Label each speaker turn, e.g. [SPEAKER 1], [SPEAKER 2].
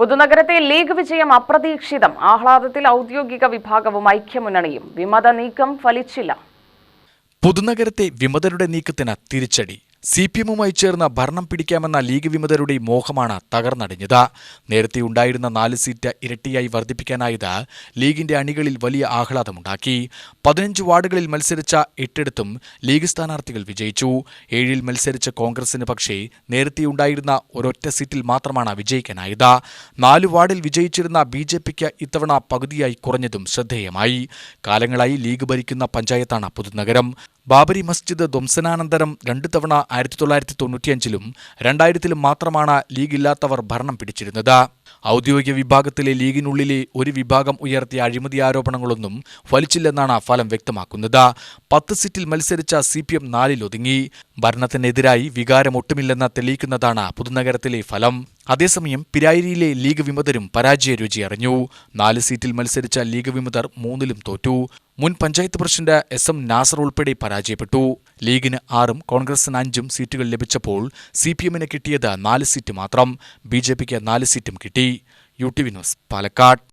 [SPEAKER 1] പുതുനഗരത്തെ league വിജയം അപ്രതീക്ഷിതം. ആഹ്ലാദത്തിൽ ഔദ്യോഗിക വിഭാഗവും ഐക്യമുന്നണിയും. വിമത നീക്കം ഫലിച്ചില്ല.
[SPEAKER 2] പുതുനഗരത്തെ വിമതരുടെ നീക്കത്തിന് തിരിച്ചടി. സി പി എമ്മുമായി ചേർന്ന് ഭരണം പിടിക്കാമെന്ന ലീഗ് വിമതരുടെ മോഹമാണ് തകർന്നടിഞ്ഞത്. നേരത്തെ ഉണ്ടായിരുന്ന നാല് സീറ്റ് ഇരട്ടിയായി വർദ്ധിപ്പിക്കാനായത് ലീഗിന്റെ അണികളിൽ വലിയ ആഹ്ലാദമുണ്ടാക്കി. പതിനഞ്ച് വാർഡുകളിൽ മത്സരിച്ച എട്ടിടത്തും ലീഗ് സ്ഥാനാർത്ഥികൾ വിജയിച്ചു. ഏഴിൽ മത്സരിച്ച കോൺഗ്രസിന് പക്ഷേ നേരത്തെയുണ്ടായിരുന്ന ഒരൊറ്റ സീറ്റിൽ മാത്രമാണ് വിജയിക്കാനായത്. നാല് വാർഡിൽ വിജയിച്ചിരുന്ന ബി ജെ പിക്ക് ഇത്തവണ പകുതിയായി കുറഞ്ഞതും ശ്രദ്ധേയമായി. കാലങ്ങളായി ലീഗ് ഭരിക്കുന്ന പഞ്ചായത്താണ് പുതുനഗരം. ബാബരി മസ്ജിദ് ധ്വംസനാനന്തരം രണ്ടു തവണ ആയിരത്തി തൊള്ളായിരത്തി തൊണ്ണൂറ്റിയഞ്ചിലും രണ്ടായിരത്തിലും മാത്രമാണ് ലീഗില്ലാത്തവർ ഭരണം പിടിച്ചിരുന്നത്. ഔദ്യോഗിക വിഭാഗത്തിലെ ലീഗിനുള്ളിലെ ഒരു വിഭാഗം ഉയർത്തിയ അഴിമതി ആരോപണങ്ങളൊന്നും ഫലിച്ചില്ലെന്നാണ് ഫലം വ്യക്തമാക്കുന്നത്. പത്ത് സീറ്റിൽ മത്സരിച്ച സി പി എം നാലിലൊതുങ്ങി. ഭരണത്തിനെതിരായി വികാരമൊട്ടുമില്ലെന്ന് തെളിയിക്കുന്നതാണ് പുതുനഗരത്തിലെ ഫലം. അതേസമയം പിരായിരിയിലെ ലീഗ് വിമതരും പരാജയ രുചി അറിഞ്ഞു. നാല് സീറ്റിൽ മത്സരിച്ച ലീഗ് വിമതർ മൂന്നിലും തോറ്റു. മുൻ panchayat president S M Nasar ഉൾപ്പെടെ പരാജയപ്പെട്ടു. ലീഗിന് ആറും കോൺഗ്രസിന് അഞ്ചും സീറ്റുകൾ ലഭിച്ചപ്പോൾ സി പി എമ്മിന് കിട്ടിയത് നാല് സീറ്റ് മാത്രം. ബി ജെ പിക്ക് നാല് സീറ്റും കിട്ടി. U T V news Palakkad.